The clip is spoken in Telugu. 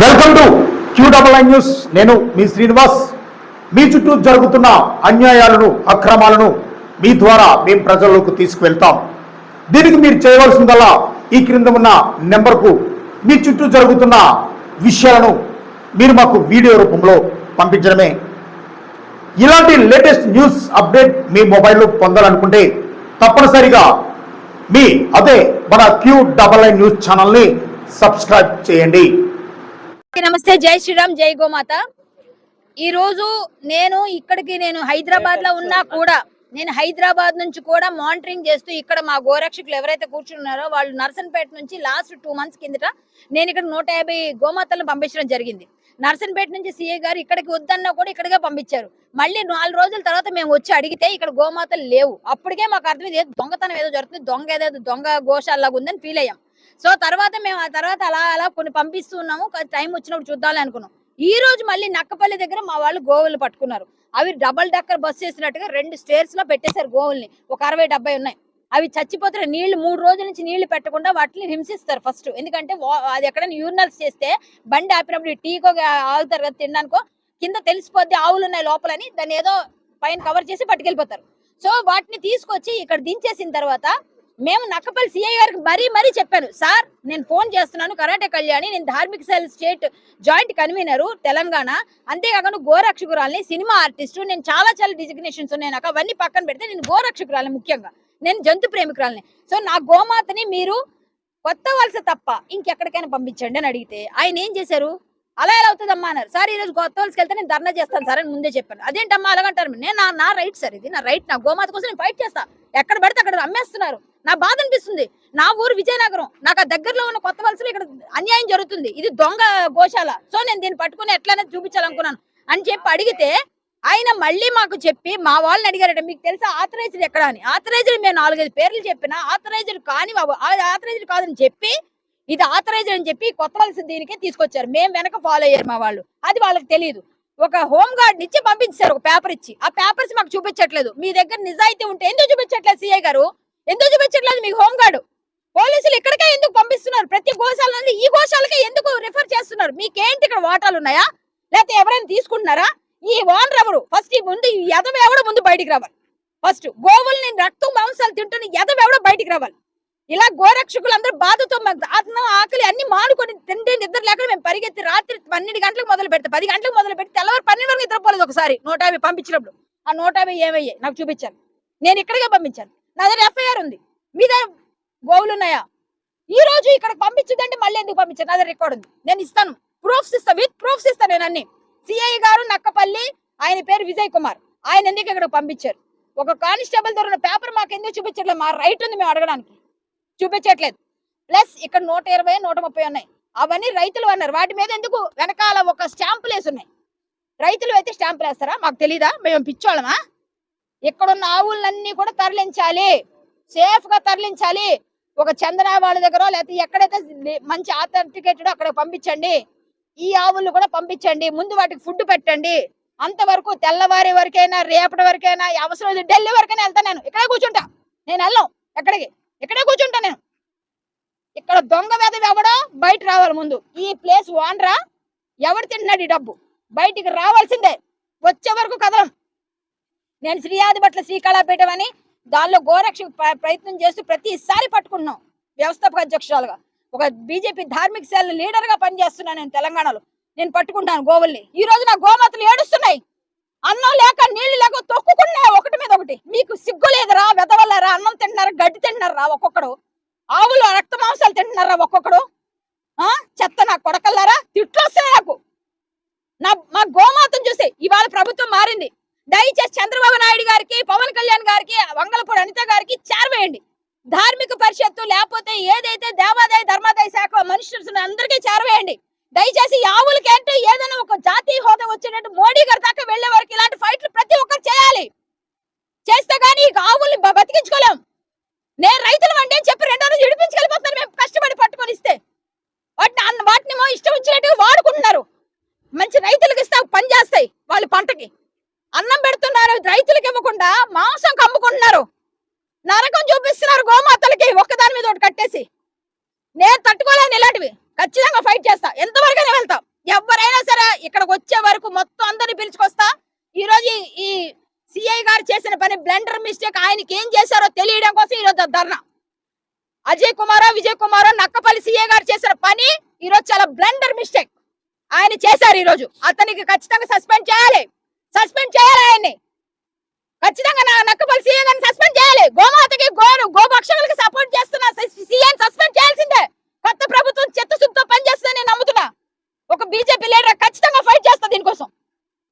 Welcome to Q double I news. నేను మీ శ్రీనివాస్. మీ చుట్టూ జరుగుతున్న అన్యాయాలను అక్రమాలను మీ ద్వారా మేము ప్రజల్లోకి తీసుకువెళ్తాం. దీనికి మీరు చేయవలసిందల్లా ఈ క్రింద ఉన్న నెంబర్కు మీ చుట్టూ జరుగుతున్న విషయాలను మీరు మాకు వీడియో రూపంలో పంపించడమే. ఇలాంటి లేటెస్ట్ న్యూస్ అప్డేట్ మీ మొబైల్లో పొందాలనుకుంటే తప్పనిసరిగా మీ అదే మన క్యూ డబల్ ఐ న్యూస్ ఛానల్ని సబ్స్క్రైబ్ చేయండి. నమస్తే. జై శ్రీరామ్ జై గోమాత. ఈ రోజు నేను ఇక్కడికి నేను హైదరాబాద్లో ఉన్నా కూడా నేను హైదరాబాద్ నుంచి కూడా మానిటరింగ్ చేస్తూ ఇక్కడ మా గోరక్షకులు ఎవరైతే కూర్చున్నారో వాళ్ళు నర్సన్పేట నుంచి లాస్ట్ టూ మంత్స్ కిందట నేను ఇక్కడ నూట యాభై గోమాతలను పంపించడం జరిగింది. నర్సన్పేట నుంచి సీఏ గారు ఇక్కడికి వద్దన్నా కూడా ఇక్కడికే పంపించారు. మళ్ళీ నాలుగు రోజుల తర్వాత మేము వచ్చి అడిగితే ఇక్కడ గోమాతలు లేవు. అప్పటికే మాకు అర్థమైంది ఏదో దొంగతనం ఏదో జరుగుతుంది దొంగ ఏదో దొంగ గోశాలలాగా ఉందని ఫీల్ అయ్యాం. సో తర్వాత మేము ఆ తర్వాత అలా అలా కొన్ని పంపిస్తున్నాము టైం వచ్చినప్పుడు చూద్దాం అనుకున్నాం. ఈ రోజు మళ్ళీ నక్కపల్లి దగ్గర మా వాళ్ళు గోవులు పట్టుకున్నారు. అవి డబల్ డక్కర్ బస్ చేసినట్టుగా రెండు స్టేర్స్లో పెట్టేశారు గోవుల్ని. ఒక అరవై డెబ్బై ఉన్నాయి. అవి చచ్చిపోతున్న నీళ్ళు మూడు రోజుల నుంచి నీళ్ళు పెట్టకుండా వాటిని హింసిస్తారు ఫస్ట్. ఎందుకంటే అది ఎక్కడైనా యూరినల్స్ చేస్తే బండి ఆపినప్పుడు టీకో ఆగుతారు కదా తినడానికో కింద తెలిసిపోద్ది ఆవులు ఉన్నాయి లోపలని దాన్ని ఏదో పైన కవర్ చేసి పట్టుకెళ్ళిపోతారు. సో వాటిని తీసుకొచ్చి ఇక్కడ దించేసిన తర్వాత మేము నక్కపల్లి సిఐ గారికి మరీ మరీ చెప్పాను సార్ నేను ఫోన్ చేస్తున్నాను కరాటే కళ్యాణి నేను ధార్మిక cell state joint convener Telangana. అంతేకాకుండా గోరక్షకురాలని సినిమా ఆర్టిస్టు నేను చాలా చాలా డిజిగ్నేషన్స్ ఉన్నాయి నాకు అవన్నీ పక్కన పెడితే నేను గోరక్షకురాలని ముఖ్యంగా. నేను జంతు ప్రేమికురాలని. సో నా గోమాతని మీరు కొత్త వలస తప్ప ఇంకెక్కడికైనా పంపించండి అని అడిగితే ఆయన ఏం చేశారు? అలా ఎలా అవుతుందమ్మా అన్నారు. సార్ ఈ రోజు కొత్త వలసకి వెళ్తే నేను ధర్నా చేస్తాను సార్ అని ముందే చెప్పాను. అదేంటమ్మా అలాగంటారు. నేను నా నా రైట్ సార్ ఇది నా రైట్ నా గోమాత కోసం నేను ఫైట్ చేస్తాను ఎక్కడ పడితే అక్కడ అమ్మేస్తున్నారు నా బాధ అనిపిస్తుంది. నా ఊరు విజయనగరం. నాకు ఆ దగ్గరలో ఉన్న కొత్త వలసలు ఇక్కడ అన్యాయం జరుగుతుంది. ఇది దొంగ గోశాల. సో నేను దీన్ని పట్టుకుని ఎట్లనే చూపించాలనుకున్నాను. అని చెప్పి అడిగితే ఆయన మళ్ళీ మాకు చెప్పి మా వాళ్ళని అడిగారట మీకు తెలుసా ఆథరైజ్డ్ ఎక్కడ? అని. ఆథరైజ్డ్ మేము నాలుగైదు పేర్లు చెప్పినా ఆథరైజ్డ్ కాని ఆథరైజ్డ్ కాదని చెప్పి ఇది ఆథరైజ్డ్ అని చెప్పి కొత్త వలస దీనికే తీసుకొచ్చారు. మేము వెనక ఫాలో అయ్యారు మా వాళ్ళు. అది వాళ్ళకి తెలియదు. ఒక హోమ్ గార్డ్ ఇచ్చి పంపించారు ఒక పేపర్ ఇచ్చి. ఆ పేపర్స్ మాకు చూపించట్లేదు. మీ దగ్గర నిజాయితీ ఉంటే ఎందుకు చూపించట్లేదు సిఐ గారు? ఎందుకు చూపించట్లేదు మీకు హోమ్ గార్డు పోలీసులు ఇక్కడికే ఎందుకు పంపిస్తున్నారు? ప్రతి గోశాల నుండి ఈ గోశాలకే ఎందుకు రిఫర్ చేస్తున్నారు? మీకేంటి ఇక్కడ వాటాలు ఉన్నాయా? లేకపోతే ఎవరైనా తీసుకుంటున్నారా? ఈ ఓనర్ ఎవరు? ఫస్ట్ ఈ ముందు ఈ ఎదవ ఎవడో ముందు బయటికి రావాలి. ఫస్ట్ గోవుల్ని రక్తం మాంసాలు తింటున్న ఎదవ ఎవడో బయటికి రావాలి. ఇలా గోరక్షకులందరూ బాధతో అన్నం ఆకలి అన్ని మానుకొని తింటే నిద్ర లేకుండా మేము పరిగెత్తి రాత్రి పన్నెండు గంటలకు మొదలు పెడితే. పది గంటలకు మొదలు పెట్టి తెల్లవారు పన్నెండు వరకు నిద్రపోలేదు ఒకసారి నూట యాభై పంపించినప్పుడు. ఆ నూట యాభై ఏమయ్యాయి? నాకు చూపించాను. నేను ఇక్కడికే పంపించాను. నా దగ్గర ఎఫ్ఐఆర్ ఉంది. మీ దగ్గర గోవులు ఉన్నాయా? ఈ రోజు ఇక్కడ పంపించదండి మళ్ళీ ఎందుకు పంపించారు? నా దగ్గర రికార్డు ఉంది. నేను ఇస్తాను. ప్రూఫ్స్ ఇస్తాను విత్ ప్రూఫ్స్ ఇస్తాను నేను అన్ని. సిఐ గారు నక్కపల్లి ఆయన పేరు విజయ్ కుమార్. ఆయన ఎందుకు ఇక్కడ పంపించారు? ఒక కానిస్టేబుల్ దొరికిన పేపర్ మాకు ఎందుకు చూపించట్లేదు? మా రైట్ ఉంది మేము అడగడానికి. చూపించట్లేదు. ప్లస్ ఇక్కడ నూట ఇరవై నూట ముప్పై ఉన్నాయి. అవన్నీ రైతులు అన్నారు. వాటి మీద ఎందుకు వెనకాల ఒక స్టాంపులు వేసి ఉన్నాయి? రైతులు అయితే స్టాంపులు వేస్తారా మాకు తెలీదా? మేము పిచ్చోళ్ళమా? ఇక్కడున్న ఆవులన్నీ కూడా తరలించాలి. సేఫ్గా తరలించాలి. ఒక చందనా వాళ్ళ దగ్గర లేకపోతే ఎక్కడైతే మంచి ఆథెంటికేటెడ్ అక్కడ పంపించండి. ఈ ఆవులు కూడా పంపించండి. ముందు వాటికి ఫుడ్ పెట్టండి. అంతవరకు తెల్లవారి వరకైనా రేపటి వరకైనా అవసరం ఢిల్లీ వరకైనా వెళ్తాను నేను. ఇక్కడే కూర్చుంటా. నేను వెళ్ళను. ఎక్కడికి? ఇక్కడే కూర్చుంటా నేను. ఇక్కడ దొంగ వేద ఎవడో బయట రావాలి ముందు. ఈ ప్లేస్ ఓనరా ఎవడు తింటున్నాడు ఈ డబ్బు? బయటికి రావాల్సిందే. వచ్చే వరకు కదలం. నేను శ్రీయాది భట్ల శ్రీకళాపీఠం అని దానిలో గోరక్ష ప్రయత్నం చేస్తూ ప్రతిసారి పట్టుకున్నాం వ్యవస్థాపక అధ్యక్షురాలుగా. ఒక బీజేపీ ధార్మిక సెల్ లీడర్గా పనిచేస్తున్నాను నేను తెలంగాణలో. నేను పట్టుకుంటాను గోవుల్ని. ఈ రోజు నా గోమాతలు ఏడుస్తున్నాయి. అన్నం లేక నీళ్ళు లేక తొక్కుకున్నాయి ఒకటి మీద ఒకటి. మీకు సిగ్గు లేదురా వెదవల్లారా అన్నం తింటున్నారా గడ్డి తింటున్నారా ఒక్కొక్కడు? ఆవులు రక్త మాంసాలు తింటున్నారా ఒక్కొక్కడు? ఆ? చెత్త నా కొడకల్లారా? తిట్లు వస్తాయి నాకు. నా మా గోమాతను చూసి ఇవాళ ప్రభుత్వం మారింది. దయచేసి చంద్రబాబు నాయుడు గారికి పవన్ కళ్యాణ్ గారికి వంగలపూడి అనిత గారికి చేరవేయండి. ధార్మిక పరిషత్తు లేకపోతే ఏదైతే దేవాదాయ ధర్మాదాయ శాఖ మనుషులు అందరికీ చేరవేయండి. దయచేసి ఈ ఏదైనా రైతులకి ఇవ్వకుండా మాంసం కమ్ముకుంటున్నారు. నరకం చూపిస్తున్నారు గోమాతలకి ఒక్కదాని మీద ఒకటి కట్టేసి. నేను తట్టుకోలేను ఇలాంటివి. ఖచ్చితంగా ఫైట్ చేస్తా. ఎంతవరకు వెళ్తాం? ఎవరైనా సరే ఇక్కడికి వచ్చే వరకు మొత్తం అందరినీ పిలుచుకొస్తా. ఈ రోజు ఈ సిఐ గారు చేసిన పని బ్లెండర్ మిస్టేక్ ఆయనకి ఏం చేశారో తెలియడం కోసం ఈరోజు ధర్నా. అజయ్ కుమారో విజయ్ కుమారో నక్కపల్లి సిఐ గారు చేసిన పని ఈరోజు చాలా బ్లెండర్ మిస్టేక్ ఆయన చేశారు ఈరోజు. అతనికి ఖచ్చితంగా సస్పెండ్ చేయాలి. సస్పెండ్ చేయాలి ఆయన్ని. ఖచ్చితంగా నా నక్కపల్లి సీఎం గారిని సస్పెండ్ చేయాలి. గోమాతకి